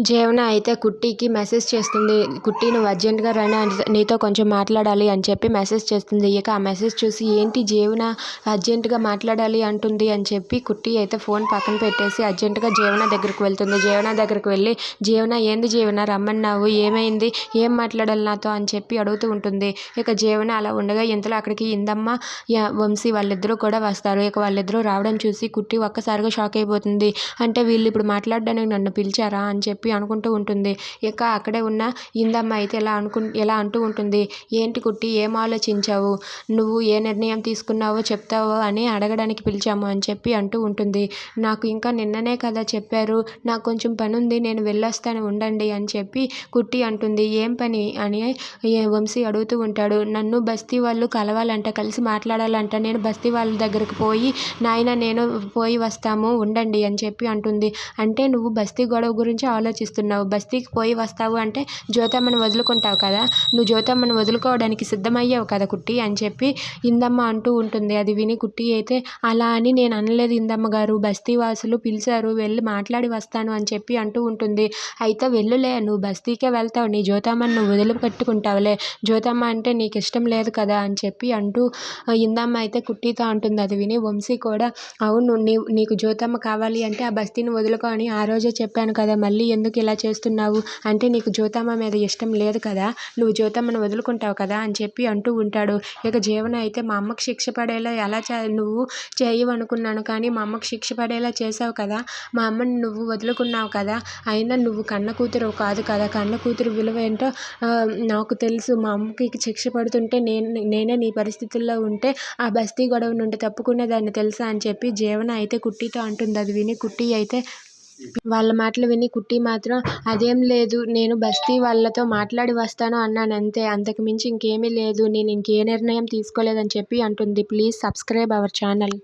జీవన అయితే కుట్టికి మెసేజ్ చేస్తుంది. కుట్టి నువ్వు అర్జెంటుగా రా నీతో కొంచెం మాట్లాడాలి అని చెప్పి మెసేజ్ చేస్తుంది. ఇక ఆ మెసేజ్ చూసి ఏంటి జీవన అర్జెంటుగా మాట్లాడాలి అంటుంది. అని చెప్పి కుట్టి అయితే ఫోన్ పక్కన పెట్టేసి అర్జెంటుగా జీవన దగ్గరికి వెళ్తుంది. జీవన దగ్గరికి వెళ్ళి జీవన ఏంది జీవన రమ్మన్నావు? ఏమైంది? ఏం మాట్లాడాలి నాతో? అని చెప్పి అడుగుతూ ఉంటుంది. ఇక జీవన అలా ఉండగా ఇంతలో అక్కడికి ఇందమ్మ వంశీ వాళ్ళిద్దరూ కూడా వస్తారు. ఇక వాళ్ళిద్దరూ రావడం చూసి కుట్టి ఒక్కసారిగా షాక్ అయిపోతుంది. అంటే వీళ్ళు ఇప్పుడు మాట్లాడడానికి నన్ను పిలిచారా? అని చెప్పి అనుకుంటూ ఉంటుంది. ఇక అక్కడే ఉన్న? ఇందమ్మ అయితే ఎలా అనుకు ఎలా అంటూ ఉంటుంది. ఏంటి కుట్టి ఏం ఆలోచించావు? నువ్వు ఏ నిర్ణయం తీసుకున్నావో చెప్తావో అని అడగడానికి పిలిచాము అని చెప్పి అంటూ ఉంటుంది. నాకు ఇంకా నిన్ననే కదా చెప్పారు. నాకు కొంచెం పని ఉంది నేను వెళ్ళొస్తాను ఉండండి అని చెప్పి కుట్టి అంటుంది. ఏం పని? అని వంశీ అడుగుతూ ఉంటాడు. నన్ను బస్తీ వాళ్ళు కలవాలంట కలిసి మాట్లాడాలంట. నేను బస్తీ వాళ్ళ దగ్గరకు పోయి నాయన నేను పోయి వస్తాము ఉండండి అని చెప్పి అంటుంది. అంటే నువ్వు బస్తీ గొడవ గురించి ఆలోచి ఆలోచిస్తున్నావు? బస్తీకి పోయి వస్తావు అంటే జ్యోతమ్మని వదులుకుంటావు కదా? నువ్వు జ్యోతమ్మను వదులుకోవడానికి సిద్ధమయ్యావు కదా కుట్టి? అని చెప్పి ఇందమ్మ అంటూ ఉంటుంది. అది విని కుట్టి అయితే అలా అని నేను అనలేదు ఇందమ్మ గారు. బస్తీ వాసులు పిలిచారు. వెళ్ళి మాట్లాడి వస్తాను అని చెప్పి అంటూ ఉంటుంది. అయితే వెళ్ళులే. నువ్వు బస్తీకే వెళ్తావు. నీ జ్యోతమ్మను నువ్వు వదిలిపెట్టుకుంటావులే. జ్యోతమ్మ అంటే నీకు ఇష్టం లేదు కదా? అని చెప్పి అంటూ ఇందమ్మ అయితే కుట్టితో అంటుంది. అది విని వంశీ కూడా అవును నీ నీకు జ్యోతమ్మ కావాలి అంటే ఆ బస్తీని వదులుకో అని ఆ రోజే చెప్పాను కదా. మళ్ళీ ఎందుకు ఇలా చేస్తున్నావు? అంటే నీకు జ్యోతమ్మ మీద ఇష్టం లేదు కదా? నువ్వు జ్యోతమ్మను వదులుకుంటావు కదా? అని చెప్పి అంటూ ఉంటాడు. ఇక జీవన అయితే మా అమ్మకి శిక్ష పడేలా ఎలా నువ్వు చేయవనుకున్నాను కానీ మా అమ్మకు శిక్ష పడేలా చేసావు కదా? మా అమ్మని నువ్వు వదులుకున్నావు కదా? అయినా నువ్వు కన్న కూతురు కాదు కదా? కన్న కూతురు విలువ ఏంటో నాకు తెలుసు. మా అమ్మకి శిక్ష పడుతుంటే నేను నేనే నీ పరిస్థితుల్లో ఉంటే ఆ బస్తీ గొడవ నుండి తప్పుకునేదాన్ని తెలుసా? అని చెప్పి జీవన అయితే కుట్టితో అంటుంది. అది విని కుట్టి అయితే వాళ్ళ మాటలు విని కుట్టి మాత్రం అదేం లేదు నేను బస్తీ వాళ్ళతో మాట్లాడి వస్తాను అన్నాను. అంతే అంతకు మించి ఇంకేమీ లేదు నేను ఇంకే నిర్ణయం తీసుకోలేదని చెప్పి అంటుంది. Please subscribe our channel.